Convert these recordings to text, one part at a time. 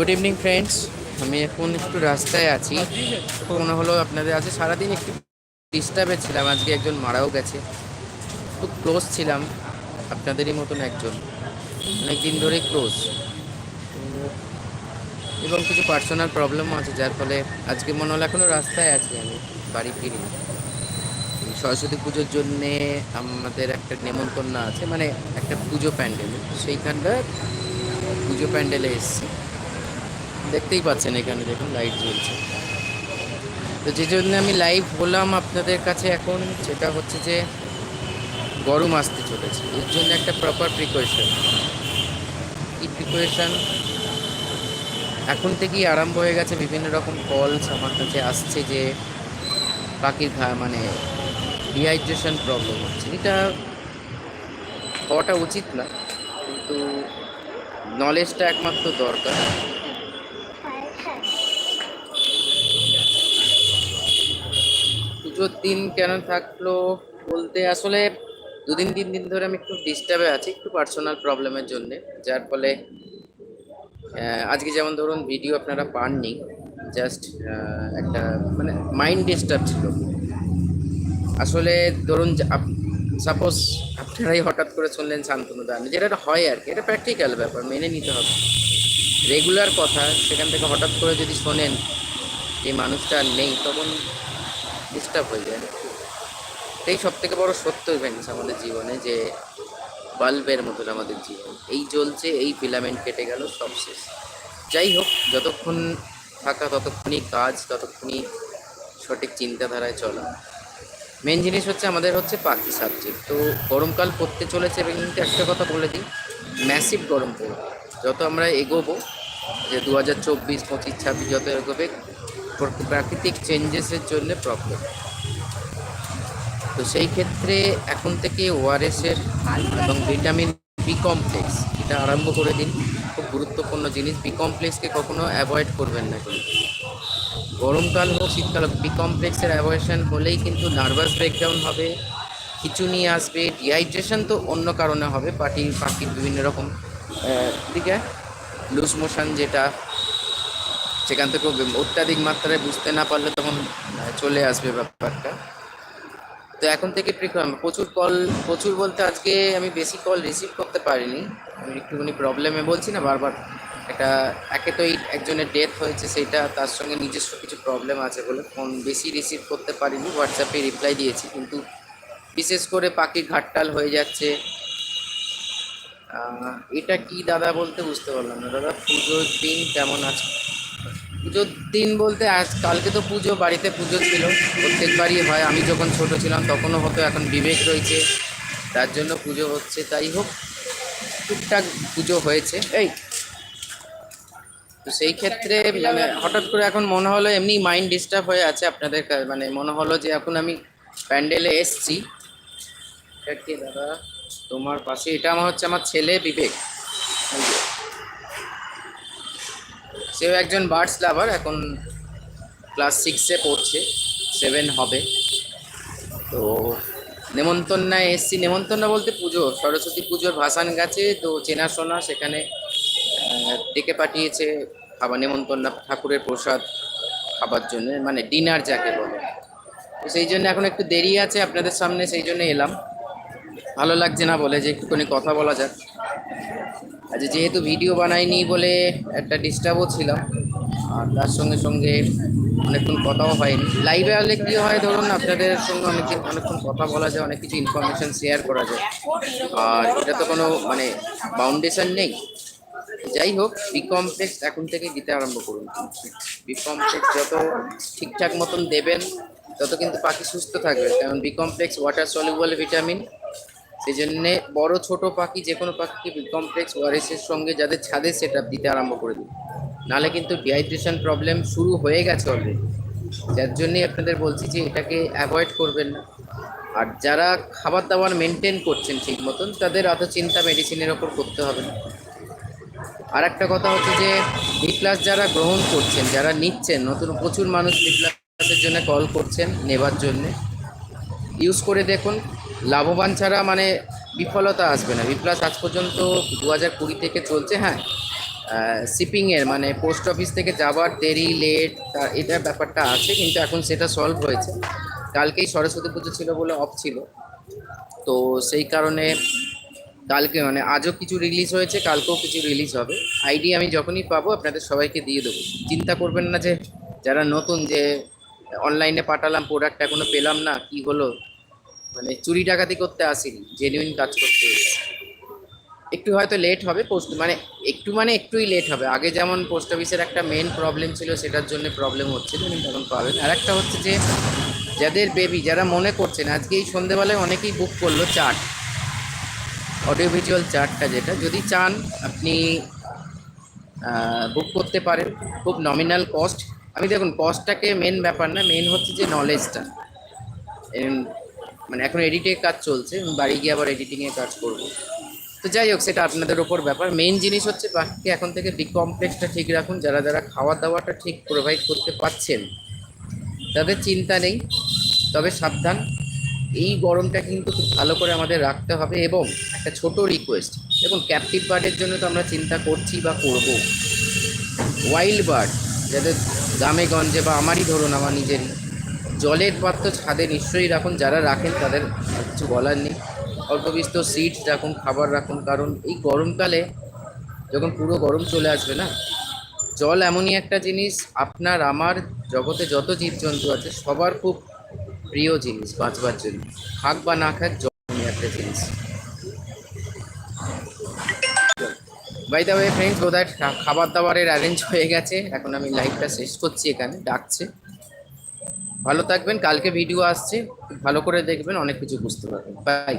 Good evening friends আমি এখন একটু রাস্তায় আছি। মনে হলো আপনাদের আছে সারাদিন একটু ডিস্টার্বে ছিলাম। আজকে একজন মারাও গেছে। খুব ক্লোজ ছিলাম। আপনাদেরই মতন একজন। অনেক দিন ধরে ক্লোজ এবং কিছু পার্সোনাল প্রবলেমও আছে, যার ফলে আজকে মনে হলো এখনও রাস্তায় আছি আমি, বাড়ি ফিরি সরস্বতী পুজোর জন্যে আমাদের একটা নেমন্তন্ন আছে মানে একটা পুজো প্যান্ডেল। সেইখানটা পুজো প্যান্ডেলে এসেছি। দেখতেই পাচ্ছেন এখানে দেখুন লাইট জ্বলছে। তো যে জন্য আমি লাইভ হলাম আপনাদের কাছে এখন, সেটা হচ্ছে যে গরম আসতে চলেছে। এর জন্য একটা প্রপার প্রিকশন কি প্রিকশন এখন থেকেই আরম্ভ হয়ে গেছে, বিভিন্ন রকম কলস আমার কাছে আসছে যে পাখির মানে ডিহাইড্রেশন প্রবলেম হচ্ছে। এটা হওয়াটা উচিত না, কিন্তু নলেজটা একমাত্র দরকার। পুজোর দিন কেন থাকল বলতে, আসলে দুদিন, তিন দিন ধরে আমি একটু ডিস্টার্বে আছি, একটু পার্সোনাল প্রবলেমের জন্যে। যার ফলে আজকে যেমন ধরুন ভিডিও আপনারা পাননি জাস্ট একটা মানে মাইন্ড ডিস্টার্ব ছিল। আসলে ধরুন সাপোজ আপনারাই হঠাৎ করে শুনলেন শান্তনু দান যেটা হয় আর কি, এটা প্র্যাকটিক্যাল ব্যাপার, মেনে নিতে হবে। রেগুলার কথা, সেখান থেকে হঠাৎ করে যদি শোনেন যে মানুষটা নেই, তখন ডিস্টার্ব হয়ে যায়। এটাই সব থেকে বড় সত্য ইভেন্টস আমাদের জীবনে যে বাল্বের মতন আমাদের জীবন। এই জ্বলছে, এই ফিলামেন্ট কেটে গেল, সব শেষ। যাই হোক, যতক্ষণ থাকা, ততক্ষণই কাজ, ততক্ষণই সঠিক চিন্তাধারায় চলা। মেন জিনিস হচ্ছে, আমাদের হচ্ছে পাখি সাবজেক্ট তো গরমকাল পড়তে চলেছে এবং কিন্তু একটা কথা বলে দিই ম্যাসিভ গরম পড়বে। যত আমরা এগোবো, যে দু হাজার চব্বিশ, পঁচিশ, ছাব্বিশ, যত এগোবে প্রাকৃতিক চেঞ্জেসের জন্য প্রবলেম তো সেই ক্ষেত্রে এখন থেকে ওআরএসের এবং ভিটামিন বি কমপ্লেক্স এটা আরম্ভ করে দিন। খুব গুরুত্বপূর্ণ জিনিস। বি কমপ্লেক্সকে কখনো অ্যাভয়েড করবেন না কিন্তু। গরমকাল হোক, শীতকাল হোক বি কমপ্লেক্সের অ্যাভয়েশন হলেই কিন্তু নার্ভাস ব্রেকডাউন হবে, খিচুনি আসবে ডিহাইড্রেশন তো অন্য কারণে হবে পাটি পাখির বিভিন্ন রকম দিকে লুজ মোশন যেটা সেখান থেকে অত্যাধিক মাত্রায় বুঝতে না পারলে তখন চলে আসবে ব্যাপারটা। তো এখন থেকে প্রচুর কল প্রচুর বলতে আজকে আমি বেশি কল রিসিভ করতে পারিনি। আমি একটুখানি প্রবলেমে বলছি না, বারবার একটা, একে তো একজনের ডেথ হয়েছে, সেটা তার সঙ্গে নিজস্ব কিছু প্রবলেম আছে বলে ফোন বেশি রিসিভ করতে পারিনি। হোয়াটসঅ্যাপে রিপ্লাই দিয়েছি, কিন্তু বিশেষ করে পাখির ঘাটটাল হয়ে যাচ্ছে। এটা কি দাদা বলতে বুঝতে পারলাম না। দাদা, পুজোর দিন কেমন আছে? পুজোর দিন বলতে আজ, কালকে তো পুজো, বাড়িতে পুজো ছিল। প্রত্যেকবারই হয়, আমি যখন ছোট ছিলাম তখনও হতো, এখন বিবেক রয়েছে, তার জন্য পুজো হচ্ছে। তাই হোক, টুকটাক পুজো হয়েছে। এই, তো সেই ক্ষেত্রে মানে হঠাৎ করে এখন মনে হলো, এমনি মাইন্ড ডিস্টার্ব হয়ে আছে আপনাদের মানে মনে হলো যে এখন আমি প্যান্ডেলে এসছি। দাদা? তোমার পাশে, এটা আমার হচ্ছে আমার ছেলে বিবেক। সেও একজন বার্ডস লাভার এখন ক্লাস সিক্সে পড়ছে সেভেন হবে। তো নেমন্তন্নায় এসছি। নেমন্তন্ন বলতে পুজো, সরস্বতী পুজোর ভাসান গেছে, তো চেনাশোনা সেখানে ডেকে পাঠিয়েছে খাবার নেমন্তন্ন ঠাকুরের প্রসাদ খাবার জন্য মানে ডিনার যাকে বলে। তো সেই জন্য এখন একটু দেরি আছে, আপনাদের সামনে সেই জন্য এলাম। ভালো লাগছে না বলে যে একটুখানি কথা বলা যাক। আচ্ছা যেহেতু ভিডিও বানাইনি বলে একটা ডিস্টার্বও ছিলাম, আর তার সঙ্গে সঙ্গে অনেকক্ষণ কথাও হয়নি। লাইভে আসলে কী হয় ধরুন, আপনাদের সঙ্গে অনেক অনেকক্ষণ কথা বলা যায়, অনেক কিছু ইনফরমেশন শেয়ার করা যায়। আর এটা তো কোনো মানে বাউন্ডেশন নেই। যাই হোক বি কমপ্লেক্স এখন থেকে দিতে আরম্ভ করুন। বি কমপ্লেক্স যত ঠিকঠাক মতন দেবেন, তত কিন্তু পাখি সুস্থ থাকবে। কারণ B complex water soluble vitamin সেই জন্যে বড় ছোট পাখি যে কোনো পাখিকে বি কমপ্লেক্স ওয়ারেসের সঙ্গে যাদের ছাদে সেট দিতে আরম্ভ করে দিন। নাহলে কিন্তু ডিহাইড্রেশন প্রবলেম শুরু হয়ে গেছে অলরেডি যার জন্যই আপনাদের বলছি যে এটাকে অ্যাভয়েড করবেন না। আর যারা খাবার দাবার মেনটেন করছেন ঠিক মতন, তাদের অত চিন্তা মেডিসিনের ওপর করতে হবে না। আর একটা কথা হচ্ছে যে বি প্লাস যারা গ্রহণ করছেন, যারা নিচ্ছেন, নতুন প্রচুর মানুষ বি প্লাসের জন্য কল করছেন নেবার জন্য। ইউজ করে দেখুন লাভবান ছাড়া মানে বিফলতা আসবে না। বি প্লাস আজ পর্যন্ত দু হাজার কুড়ি থেকে চলছে হ্যাঁ। শিপিংয়ের মানে পোস্ট অফিস থেকে যাবার দেরি লেট এটা ব্যাপারটা আছে, কিন্তু এখন সেটা সলভ হয়েছে। কালকেই সরস্বতী পুজো ছিল বলে অফ ছিল। তো সেই কারণে কালকে মানে আজও কিছু রিলিজ হয়েছে, কালকেও কিছু রিলিজ হবে। আইডি আমি যখনই পাবো, আপনাদের সবাইকে দিয়ে দেবো। চিন্তা করবেন না যে, যারা নতুন যে অনলাইনে পাঠালাম প্রোডাক্ট এখনও পেলাম না, কি হলো? মানে চুরি ডাকাতি করতে আসিনি জেনুইন কাজ করতে একটু হয়তো লেট হবে পোস্ট মানে একটু মানে একটুই লেট হবে। আগে যেমন পোস্ট অফিসের একটা মেন প্রবলেম ছিল, সেটার জন্য প্রবলেম হচ্ছিল কিন্তু এখন পাবেন। আর একটা হচ্ছে যে, যাদের বেবি যারা মনে করছেন আজকে এই সন্ধেবেলায় অনেকেই বুক করল চার্ট অডিও ভিজুয়াল চার্টটা যেটা। যদি চান, আপনি বুক করতে পারেন, খুব নমিনাল কস্ট আমি দেখুন কস্টটাকে মেন ব্যাপার না মেন হচ্ছে যে নলেজটা মানে এখন এডিটের কাজ চলছে বাড়ি গিয়ে আবার এডিটিংয়ের কাজ করব। তো যাই হোক, সেটা আপনাদের ওপর ব্যাপার। মেন জিনিস হচ্ছে বাকি এখন থেকে বি কমপ্লেক্সটা ঠিক রাখুন, যারা যারা খাওয়া দাওয়াটা ঠিক প্রোভাইড করতে পারছেন, তাদের চিন্তা নেই, তবে সাবধান। এই গরমটা কিন্তু খুব ভালো করে আমাদের রাখতে হবে এবং একটা ছোট রিকোয়েস্ট দেখুন ক্যাপটিভ বার্ডের জন্য তো আমরা চিন্তা করছি বা করব। ওয়াইল্ড বার্ড যাদের গ্রামে গঞ্জে বা আমারই ধরুন, আমার নিজেরই। জলের পাত্র ছাদে নিশ্চয়ই রাখুন, যারা রাখেন তাদের কিছু বলার নেই। অল্প বিস্তর সিট রাখুন, খাবার রাখুন, কারণ এই গরমকালে যখন পুরো গরম চলে আসবে না, জল এমনই একটা জিনিস, আপনার, আমার জগতে যত জীবজন্তু আছে, সবার খুব প্রিয় জিনিস বাঁচবার জন্য। খাক বা না খাক, জল এমনই একটা জিনিস। বাই দ্য ওয়ে ফ্রেন্ডস বোধহয় খাবার দাবারের অ্যারেঞ্জ হয়ে গেছে। এখন আমি লাইভটা শেষ করছি এখানে, ডাকছে। ভালো থাকবেন, কালকে ভিডিও আসছে, ভালো করে দেখবেন, অনেক কিছু বুঝতে পারবেন। বাই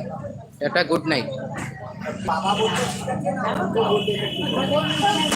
এটা গুড নাইট